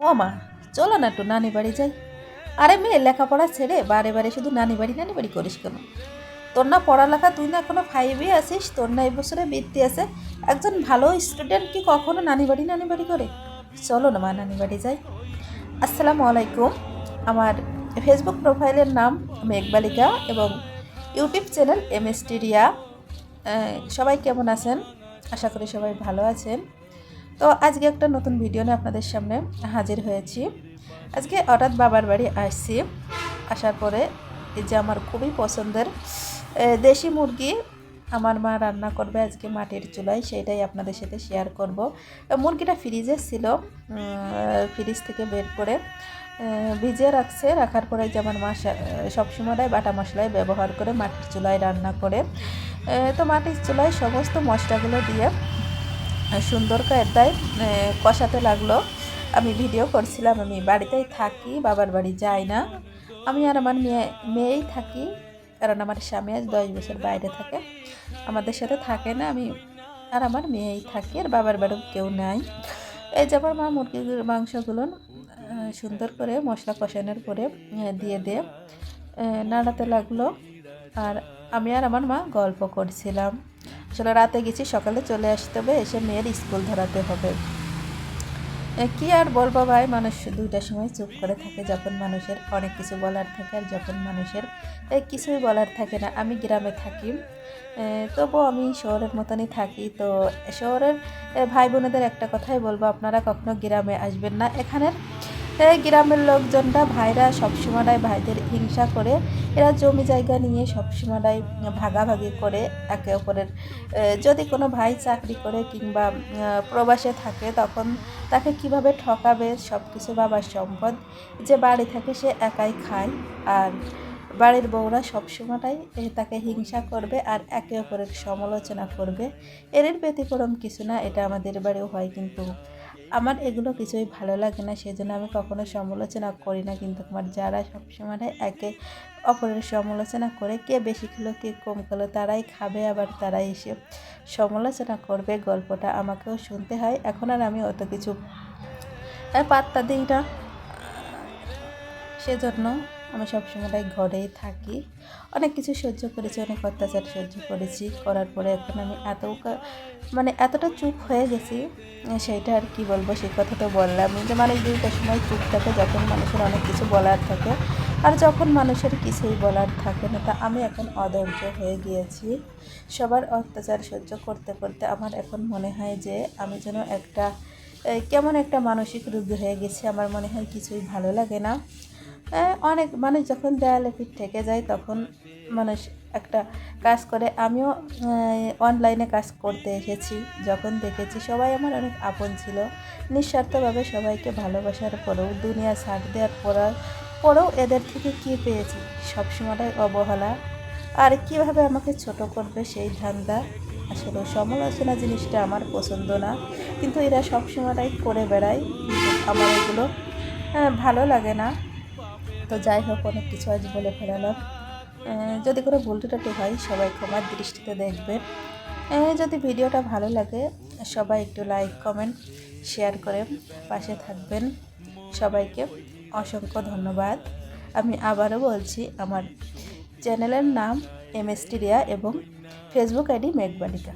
ও মা, চলো না একটু নানি বাড়ি যাই। আরে মেয়ে, লেখাপড়া ছেড়ে বারে বারে শুধু নানি বাড়ি নানি বাড়ি করিস কেন? তোর না পড়ালেখা, তুই না এখনও ফাইভে আসিস তোর না এই বছরে বৃত্তি আছে। একজন ভালো স্টুডেন্ট কি কখনো নানি বাড়ি নানি বাড়ি করে? চলো না মা, নানি বাড়ি যাই। আসসালামু আলাইকুম। আমার ফেসবুক প্রোফাইলের নাম মেঘবালিকা এবং ইউটিউব চ্যানেল এম এস টিরিয়া সবাই কেমন আছেন? আশা করি সবাই ভালো আছেন। তো আজকে একটা নতুন ভিডিও নিয়ে আপনাদের সামনে হাজির হয়েছি। আজকে হঠাৎ বাবার বাড়ি আসছি। আসার পরে এই যে আমার খুবই পছন্দের দেশি মুরগি আমার মা রান্না করবে আজকে মাটির চুলায়, সেটাই আপনাদের সাথে শেয়ার করব। মুরগিটা ফ্রিজে ছিল ফ্রিজ থেকে বের করে ভিজে রাখছে, রাখার পরে যে আমার মা সবসময় বাটা মশলায় ব্যবহার করে মাটির চুলায় রান্না করে। তো মাটির চুলায় সমস্ত মশলাগুলো দিয়ে সুন্দর কায়দায় কষাতে লাগল। আমি ভিডিও করছিলাম, আমি বাড়িতেই থাকি, বাবার বাড়ি যাই না। আমি আর আমার মেয়ে, মেয়েই থাকি, কারণ আমার স্বামী আজ দশ বছর বাইরে থাকে। আমাদের সাথে থাকে না, আমি আর আমার মেয়েই থাকি, আর বাবার বাড়িও কেউ নাই। এই যে আমার মা মুরগির মাংসগুলো সুন্দর করে মশলা কষানোর পরে দিয়ে দিয়ে নাড়াতে লাগল। আর আমি আর আমার মা গল্প করছিলাম। আসলে রাতে গেছি সকালে চলে আসতে হবে এসে মেয়ের স্কুল ধরাতে হবে। কি আর বলব ভাই মানুষ দুইটার সময় চুপ করে থাকে যখন মানুষের অনেক কিছু বলার থাকে আর যখন মানুষের কিছুই বলার থাকে না। আমি গ্রামে থাকি এ, তবুও আমি শহরের মতনই থাকি। তো শহরের ভাই বোনেদের একটা কথাই বলব আপনারা কখনো গ্রামে আসবেন না। এখানের এই গ্রামের লোকজনরা ভাইরা সবসময় ভাইদের হিংসা করে। এরা জমি জায়গা নিয়ে সবসময় ভাগাভাগি করে একে অপরের। যদি কোনো ভাই চাকরি করে কিংবা প্রবাসে থাকে তখন তাকে কীভাবে ঠকাবে সব কিছু বাবার সম্পদ যে বাড়ি থাকে সে একাই খায়। আর বাড়ির বউরা সবসময়টাই তাকে হিংসা করবে আর একে অপরের সমালোচনা করবে। এর ব্যতিক্রম কিছু না, এটা আমাদের বাড়িও হয় কিন্তু আমার এগুলো কিছুই ভালো লাগে না, সেজন্য আমি কখনো সমালোচনা করি না। কিন্তু আমার যারা সবসময় একে অপরের সমালোচনা করে, কে বেশি খেলো, কে কম খেলো, তারাই খাবে, আবার তারাই এসে সমালোচনা করবে, গল্পটা আমাকেও শুনতে হয়। এখন আর আমি অত কিছু পাত্তা দিই না। সেজন্য আমি সবসময় ঘরেই থাকি। অনেক কিছু সহ্য করেছি, অনেক অত্যাচার সহ্য করেছি। করার পরে এখন আমি এত মানে এতটা চুপ হয়ে গেছি সেইটা আর কি বলব, সেই কথা তো বললাম। যে মানুষ দুইটা সময় চুপ থাকে, যখন মানুষের অনেক কিছু বলার থাকে। আর যখন মানুষের কিছুই বলার থাকে না, তা আমি এখন অধৈর্য হয়ে গিয়েছি। সবার অত্যাচার সহ্য করতে করতে আমার এখন মনে হয় যে আমি যেন একটা কেমন একটা মানসিক রোগী হয়ে গেছি। আমার মনে হয় কিছুই ভালো লাগে না। অনেক মানুষ যখন দেয়ালে পিঠ থেকে যায় তখন মানুষ একটা কাজ করে। আমিও অনলাইনে কাজ করতে এসেছি, যখন দেখেছি সবাই আমার অনেক আপন ছিল। নিঃস্বার্থভাবে সবাইকে ভালোবাসার পরেও, দুনিয়া ছাড় দেওয়ার পরেও পরেও এদের থেকে কী পেয়েছি? সবসময় অবহেলা। আর কীভাবে আমাকে ছোট করবে সেই ধান্দা? আসলে সমালোচনা জিনিসটা আমার পছন্দ না। কিন্তু এরা সবসময়টাই করে বেড়ায়। আমার এগুলো ভালো লাগে না। তো যাই হোক অনেক কিছু আজ বলে ফেলালাম। আহ, যদি কোনো ভুল টুটি হয় সবাই ক্ষমার দৃষ্টিতে দেখবেন যদি ভিডিওটা ভালো লাগে সবাই একটু লাইক কমেন্ট শেয়ার করে পাশে থাকবেন। সবাইকে অসংখ্য ধন্যবাদ। আমি আবারও বলছি আমার চ্যানেলের নাম এম এস এবং ফেসবুক আইডি মেঘবালিকা।